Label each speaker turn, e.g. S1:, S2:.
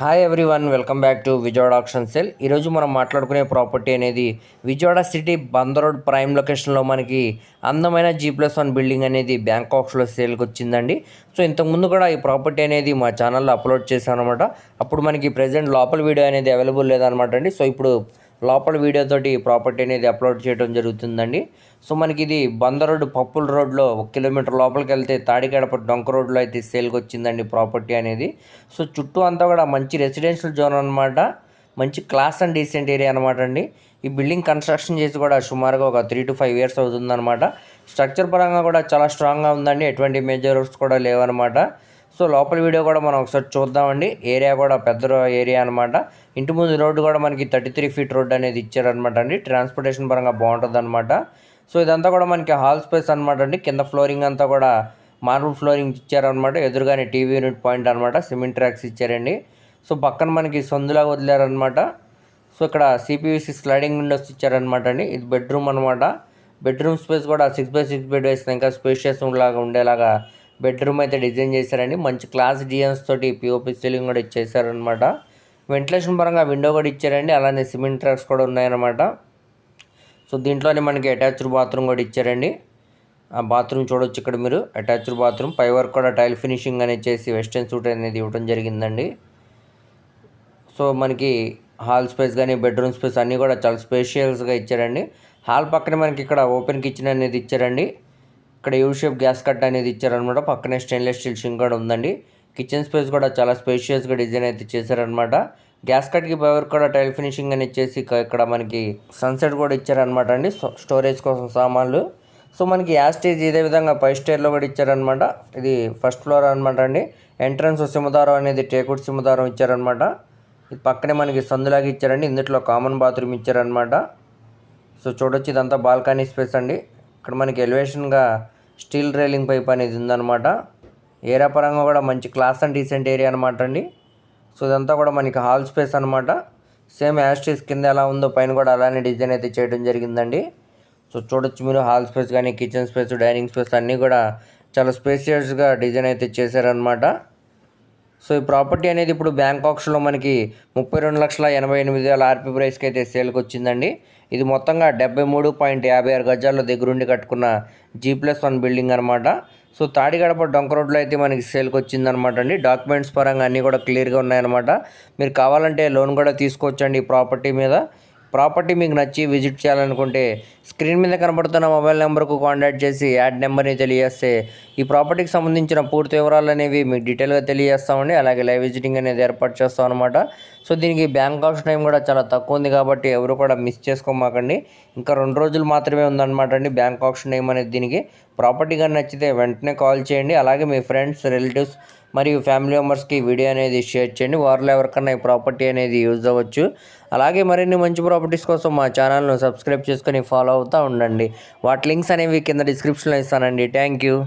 S1: Hi everyone welcome back to Vijayawada option sell ఈరోజు మనం మాట్లాడుకునే ప్రాపర్టీ అనేది Vijayawada city bund road prime లొకేషన్లో మనకి అందమైన జీ ప్లస్ వన్ బిల్డింగ్ అనేది బ్యాంకాక్స్లో సేల్కి వచ్చిందండి. సో ఇంతకుముందు కూడా ఈ ప్రాపర్టీ అనేది మా ఛానల్లో అప్లోడ్ చేశాను అనమాట అప్పుడు మనకి ప్రజెంట్ లోపల వీడియో అనేది అవైలబుల్ లేదనమాట అండి. సో ఇప్పుడు లోపల వీడియోతోటి ప్రాపర్టీ అనేది అప్లోడ్ చేయడం జరుగుతుందండి. సో మనకి ఇది బంద రోడ్డు పప్పుల రోడ్లో ఒక కిలోమీటర్ లోపలికి వెళ్తే తాడిగడప డొంక రోడ్లో అయితే సేల్కి వచ్చిందండి ప్రాపర్టీ అనేది. సో చుట్టూ అంతా కూడా మంచి రెసిడెన్షియల్ జోన్ అనమాట మంచి క్లాస్ అండ్ డీసెంట్ ఏరియా అనమాట అండి. ఈ బిల్డింగ్ కన్స్ట్రక్షన్ చేసి కూడా సుమారుగా ఒక త్రీ టు ఫైవ్ ఇయర్స్ అవుతుందన్నమాట. స్ట్రక్చర్ పరంగా కూడా చాలా స్ట్రాంగ్గా ఉందండి. ఎటువంటి మేజర్స్ కూడా లేవన్నమాట. సో లోపల వీడియో కూడా మనం ఒకసారి చూద్దామండి. ఏరియా కూడా పెద్ద ఏరియా అనమాట ఇంటి ముందు రోడ్డు కూడా మనకి థర్టీ త్రీ ఫీట్ రోడ్ అనేది ఇచ్చారనమాట అండి. ట్రాన్స్పోర్టేషన్ పరంగా బాగుంటుంది అనమాట సో ఇదంతా కూడా మనకి హాల్ స్పేస్ అనమాట అండి. కింద ఫ్లోరింగ్ అంతా కూడా మార్బుల్ ఫ్లోరింగ్ ఇచ్చారనమాట ఎదురుగానే టీవీ యూనిట్ పాయింట్ అనమాట సిమెంట్ ట్రాక్స్ ఇచ్చారండి. సో పక్కన మనకి సందులాగా వదిలేరనమాట సో ఇక్కడ సిపివిసి స్లైడింగ్ విండోస్ ఇచ్చారనమాట అండి. ఇది బెడ్రూమ్ అనమాట బెడ్రూమ్ స్పేస్ కూడా సిక్స్ బై సిక్స్ బెడ్ వేసిన ఇంకా స్పేషియస్ లాగా ఉండేలాగా బెడ్రూమ్ అయితే డిజైన్ చేశారండి మంచి క్లాస్ డిజైన్స్ తోటి పిఓపి సీలింగ్ కూడా ఇచ్చేసారనమాట వెంటిలేషన్ పరంగా విండో కూడా ఇచ్చారండి అలానే సిమెంట్ ట్రాక్స్ కూడా ఉన్నాయన్నమాట. సో దీంట్లోనే మనకి అటాచ్డ్ బాత్రూమ్ కూడా ఇచ్చారండి. ఆ బాత్రూమ్ చూడొచ్చు ఇక్కడ మీరు. అటాచ్డ్ బాత్రూమ్ పై వర్క్ కూడా టైల్ ఫినిషింగ్ అనేది చేసి వెస్టర్న్ సూట్ అనేది ఇవ్వడం జరిగిందండి. సో మనకి హాల్ స్పేస్ కానీ బెడ్రూమ్ స్పేస్ అన్నీ కూడా చాలా స్పేషియల్స్గా ఇచ్చారండి. హాల్ పక్కన మనకి ఇక్కడ ఓపెన్ కిచెన్ అనేది ఇచ్చారండి. ఇక్కడ యూ షేప్ గ్యాస్ కట్ అనేది ఇచ్చారనమాట. పక్కనే స్టెయిన్లెస్ స్టీల్ షింక్ కూడా ఉందండి. కిచెన్ స్పేస్ కూడా చాలా స్పేషియస్గా డిజైన్ అయితే చేశారనమాట. గ్యాస్ కట్కి పవర్ కూడా టైల్ ఫినిషింగ్ అని ఇచ్చేసి ఇక్కడ మనకి సన్సెట్ కూడా ఇచ్చారనమాట అండి. స్టోరేజ్ కోసం సామాన్లు. సో మనకి యాస్టేజ్ ఇదే విధంగా పై స్టేర్లో కూడా ఇచ్చారనమాట. ఇది ఫస్ట్ ఫ్లోర్ అనమాట అండి. ఎంట్రన్స్ సింహదారం అనేది టేకుడ్ సింహదారం ఇచ్చారనమాట. ఇది పక్కనే మనకి సందులాగా ఇచ్చారండి. ఇందులో కామన్ బాత్రూమ్ ఇచ్చారనమాట. సో చూడొచ్చు ఇదంతా బాల్కనీ స్పేస్ అండి. ఇక్కడ మనకి ఎలివేషన్గా స్టీల్ రైలింగ్ పైప్ అనేది ఉందన్నమాట. ఏరియా పరంగా కూడా మంచి క్లాస్ అండ్ డీసెంట్ ఏరియా అనమాట అండి. సో ఇదంతా కూడా మనకి హాల్ స్పేస్ అనమాట సేమ్ యాస్టీస్ కింద ఎలా ఉందో పైన కూడా అలానే డిజైన్ అయితే చేయడం జరిగిందండి. సో చూడొచ్చు మీరు హాల్ స్పేస్ కానీ కిచెన్ స్పేస్ డైనింగ్ స్పేస్ అన్నీ కూడా చాలా స్పేసియస్గా డిజైన్ అయితే చేశారనమాట సో ఈ ప్రాపర్టీ అనేది ఇప్పుడు బ్యాంకాక్స్లో మనకి ముప్పై రెండు లక్షల ఎనభై ఎనిమిది వేల ఆర్పీ ప్రైస్కి అయితే సేల్కి వచ్చిందండి ఇది మొత్తంగా డెబ్బై మూడు పాయింట్ యాభై ఆరు గజాల్లో దగ్గరుండి కట్టుకున్న జీ ప్లస్ వన్ బిల్డింగ్ అనమాట సో తాడిగడప డొంక రోడ్లో అయితే మనకి సేల్కి వచ్చిందనమాట అండి. డాక్యుమెంట్స్ పరంగా అన్నీ కూడా క్లియర్గా ఉన్నాయన్నమాట. మీరు కావాలంటే లోన్ కూడా తీసుకోవచ్చండి ఈ ప్రాపర్టీ మీద. ప్రాపర్టీ మీకు నచ్చి విజిట్ చేయాలనుకుంటే స్క్రీన్ మీద కనబడుతున్న మొబైల్ నెంబర్కు కాంటాక్ట్ చేసి యాడ్ నెంబర్ని తెలియజేస్తే ఈ ప్రాపర్టీకి సంబంధించిన పూర్తి వివరాలు అనేవి మీకు డీటెయిల్గా తెలియజేస్తామండి. అలాగే లైవ్ విజిటింగ్ అనేది ఏర్పాటు చేస్తాం అనమాట సో దీనికి బ్యాంక్ ఆఫ్ టైం కూడా చాలా తక్కువ ఉంది కాబట్టి ఎవరు కూడా మిస్ చేసుకోమాకండి. ఇంకా రెండు రోజులు మాత్రమే ఉందన్నమాట అండి బ్యాంక్ ఆప్షన్ టైం అనేది దీనికి. ప్రాపర్టీ కానీ నచ్చితే వెంటనే కాల్ చేయండి. అలాగే మీ ఫ్రెండ్స్ రిలేటివ్స్ మరియు ఫ్యామిలీ మెంబర్స్కి వీడియో అనేది షేర్ చేయండి. వారిలో ఎవరికన్నా ఈ ప్రాపర్టీ అనేది యూజ్ అవ్వచ్చు. అలాగే మరిన్ని మంచి ప్రాపర్టీస్ కోసం మా ఛానల్ను సబ్స్క్రైబ్ చేసుకొని ఫాలో అవుతూ ఉండండి. వాటి లింక్స్ అనేవి కింద డిస్క్రిప్షన్లో ఇస్తానండి. Thank you